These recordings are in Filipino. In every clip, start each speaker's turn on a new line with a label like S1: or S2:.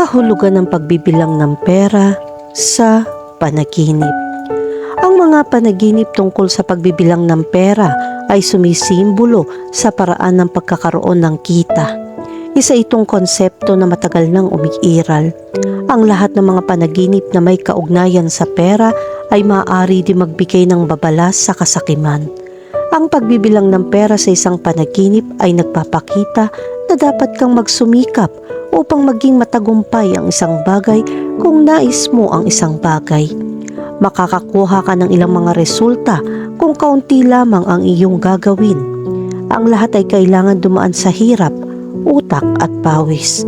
S1: kahulugan ng pagbibilang ng pera sa panaginip. Ang mga panaginip tungkol sa pagbibilang ng pera ay sumisimbolo sa paraan ng pagkakaroon ng kita. Isa itong konsepto na matagal nang umiiral. Ang lahat ng mga panaginip na may kaugnayan sa pera ay maaari di magbigay ng babala sa kasakiman. Ang pagbibilang ng pera sa isang panaginip ay nagpapakita na dapat kang magsumikap upang maging matagumpay ang isang bagay kung nais mo ang isang bagay. Makakakuha ka ng ilang mga resulta kung kaunti lamang ang iyong gagawin. Ang lahat ay kailangan dumaan sa hirap, utak at pawis.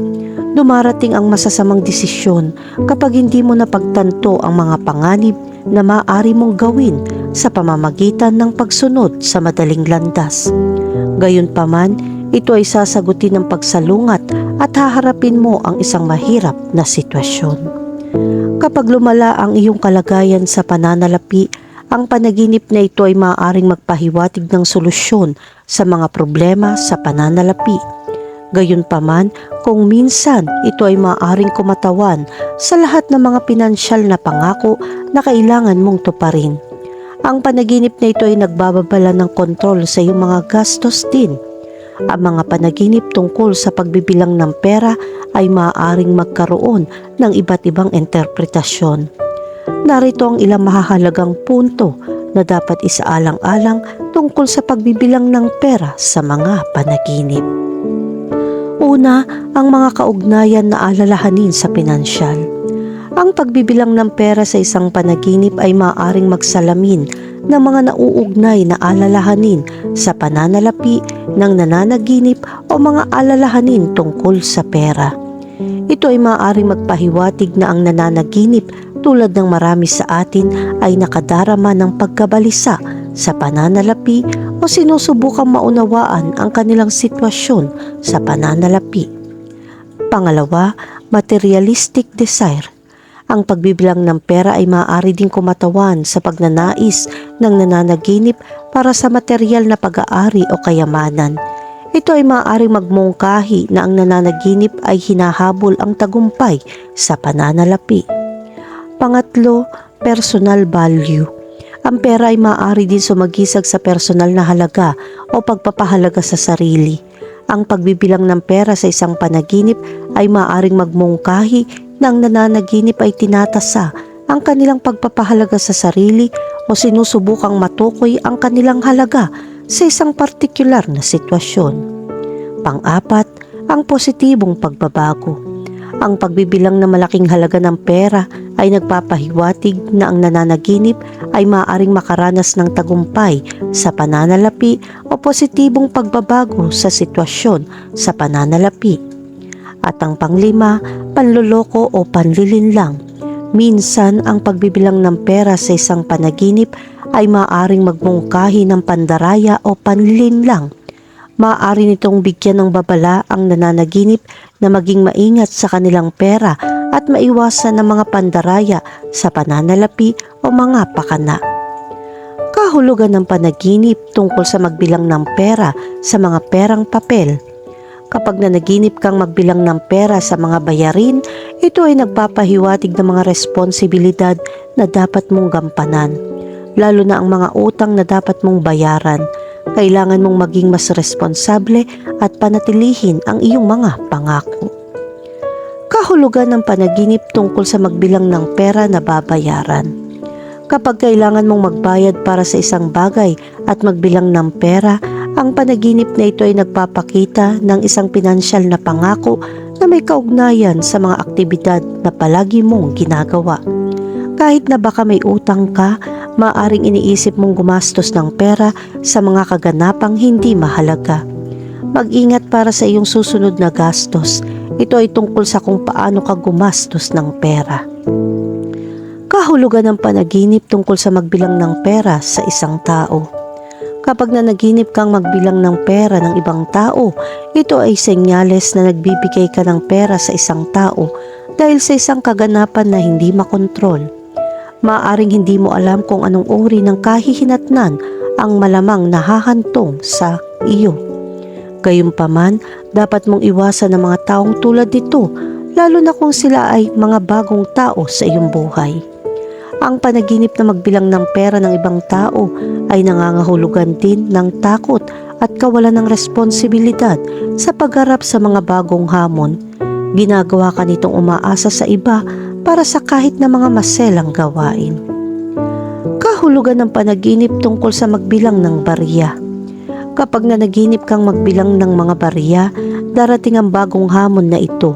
S1: Dumarating ang masasamang desisyon kapag hindi mo napagtanto ang mga panganib na maaari mong gawin sa pamamagitan ng pagsunod sa madaling landas. Gayunpaman, ito ay sasagutin ng pagsalungat at haharapin mo ang isang mahirap na sitwasyon. Kapag lumala ang iyong kalagayan sa pananalapi, ang panaginip na ito ay maaaring magpahiwatig ng solusyon sa mga problema sa pananalapi. Gayunpaman, kung minsan ito ay maaaring kumatawan sa lahat ng mga pinansyal na pangako na kailangan mong tuparin. Ang panaginip na ito ay nagbababala ng kontrol sa iyong mga gastos din. Ang mga panaginip tungkol sa pagbibilang ng pera ay maaaring magkaroon ng iba't ibang interpretasyon. Narito ang ilang mahahalagang punto na dapat isaalang-alang tungkol sa pagbibilang ng pera sa mga panaginip. Una, ang mga kaugnayan na alalahanin sa pinansyal. Ang pagbibilang ng pera sa isang panaginip ay maaaring magsalamin ng mga nauugnay na alalahanin sa pananalapi ng nananaginip o mga alalahanin tungkol sa pera. Ito ay maaaring magpahiwatig na ang nananaginip tulad ng marami sa atin ay nakadarama ng pagkabalisa sa pananalapi o sinusubukang maunawaan ang kanilang sitwasyon sa pananalapi. Pangalawa, materialistic desire. Ang pagbibilang ng pera ay maaari din kumatawan sa pagnanais ng nananaginip para sa material na pag-aari o kayamanan. Ito ay maaaring magmungkahi na ang nananaginip ay hinahabol ang tagumpay sa pananalapi. Pangatlo, personal value. Ang pera ay maaari din sumagisag sa personal na halaga o pagpapahalaga sa sarili. Ang pagbibilang ng pera sa isang panaginip ay maaaring magmungkahi na nananaginip ay tinatasa ang kanilang pagpapahalaga sa sarili o sinusubukang matukoy ang kanilang halaga sa isang partikular na sitwasyon. Pang-apat, ang positibong pagbabago. Ang pagbibilang ng malaking halaga ng pera ay nagpapahiwatig na ang nananaginip ay maaaring makaranas ng tagumpay sa pananalapi o positibong pagbabago sa sitwasyon sa pananalapi. At ang panglima, panloloko o panlilinlang. Minsan ang pagbibilang ng pera sa isang panaginip ay maaaring magmungkahi ng pandaraya o panlilinlang. Maaari nitong bigyan ng babala ang nananaginip na maging maingat sa kanilang pera at maiwasan ng mga pandaraya sa pananalapi o mga pakana. Kahulugan ng panaginip tungkol sa magbilang ng pera sa mga perang papel. Kapag nanaginip kang magbilang ng pera sa mga bayarin, ito ay nagpapahiwatig ng mga responsibilidad na dapat mong gampanan, lalo na ang mga utang na dapat mong bayaran kailangan mong maging mas responsable at panatilihin ang iyong mga pangako. Kahulugan ng panaginip tungkol sa magbilang ng pera na babayaran. Kapag kailangan mong magbayad para sa isang bagay at magbilang ng pera, ang panaginip na ito ay nagpapakita ng isang pinansyal na pangako na may kaugnayan sa mga aktibidad na palagi mong ginagawa. Kahit na baka may utang ka, maaring iniisip mong gumastos ng pera sa mga kaganapang hindi mahalaga. Mag-ingat para sa iyong susunod na gastos. Ito ay tungkol sa kung paano ka gumastos ng pera. Kahulugan ng panaginip tungkol sa magbilang ng pera sa isang tao. Kapag nanaginip kang magbilang ng pera ng ibang tao, ito ay senyales na nagbibigay ka ng pera sa isang tao dahil sa isang kaganapan na hindi makontrol. Maaring hindi mo alam kung anong uri ng kahihinatnan ang malamang nahahantong sa iyo. Gayunpaman, dapat mong iwasan ng mga taong tulad nito lalo na kung sila ay mga bagong tao sa iyong buhay. Ang panaginip na magbilang ng pera ng ibang tao ay nangangahulugan din ng takot at kawalan ng responsibilidad sa pagharap sa mga bagong hamon. Ginagawa ka nitong umaasa sa iba para sa kahit na mga maselang gawain. Kahulugan ng panaginip tungkol sa magbilang ng barya. Kapag nanaginip kang magbilang ng mga barya, darating ang bagong hamon na ito.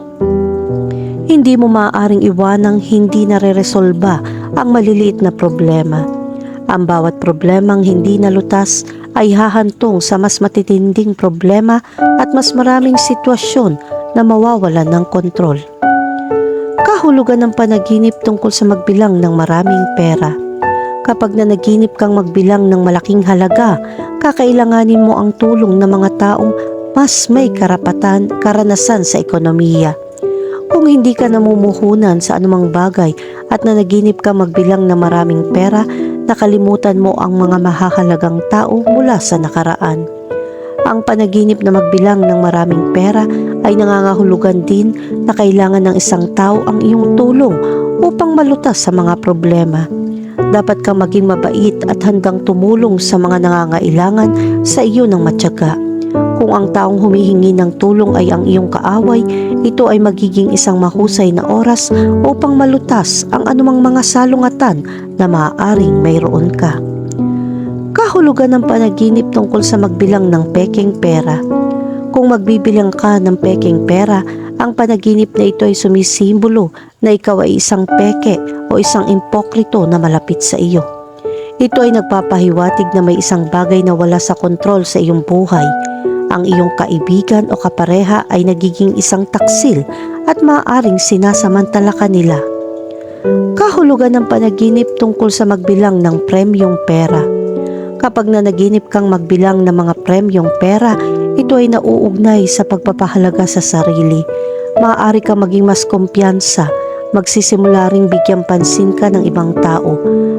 S1: Hindi mo maaaring iwanang hindi nare-resolba ang maliliit na problema. Ang bawat problemang hindi nalutas ay hahantong sa mas matitinding problema at mas maraming sitwasyon na mawawalan ng kontrol. Kahulugan ng panaginip tungkol sa magbilang ng maraming pera. Kapag nanaginip kang magbilang ng malaking halaga, kakailanganin mo ang tulong ng mga taong mas may karapatan, karanasan sa ekonomiya. Kung hindi ka namumuhunan sa anumang bagay at nanaginip ka magbilang ng maraming pera, nakalimutan mo ang mga mahahalagang tao mula sa nakaraan. Ang panaginip na magbilang ng maraming pera ay nangangahulugan din na kailangan ng isang tao ang iyong tulong upang malutas sa mga problema. Dapat kang maging mabait at handang tumulong sa mga nangangailangan sa iyo ng matyaga. Kung ang taong humihingi ng tulong ay ang iyong kaaway, ito ay magiging isang mahusay na oras upang malutas ang anumang mga salungatan na maaaring mayroon ka. Kahulugan ng panaginip tungkol sa magbilang ng peking pera. Kung magbibilang ka ng peking pera, ang panaginip na ito ay sumisimbolo na ikaw ay isang peke o isang impokrito na malapit sa iyo. Ito ay nagpapahiwatig na may isang bagay na wala sa kontrol sa iyong buhay. Ang iyong kaibigan o kapareha ay nagiging isang taksil at maaaring sinasamantala ka nila. Kahulugan ng panaginip tungkol sa magbilang ng premyong pera. Kapag nanaginip kang magbilang ng mga premyong pera, ito ay nauugnay sa pagpapahalaga sa sarili. Maaari ka maging mas kumpiyansa, magsisimula ring bigyan pansin ka ng ibang tao.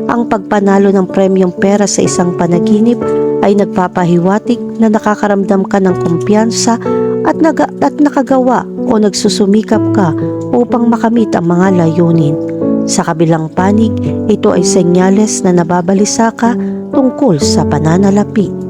S1: Ang pagpanalo ng premyong pera sa isang panaginip ay nagpapahiwatig na nakakaramdam ka ng kumpiyansa at, naga, at nakagawa o nagsusumikap ka upang makamit ang mga layunin. Sa kabilang panig, ito ay senyales na nababalisa ka tungkol sa pananalapi.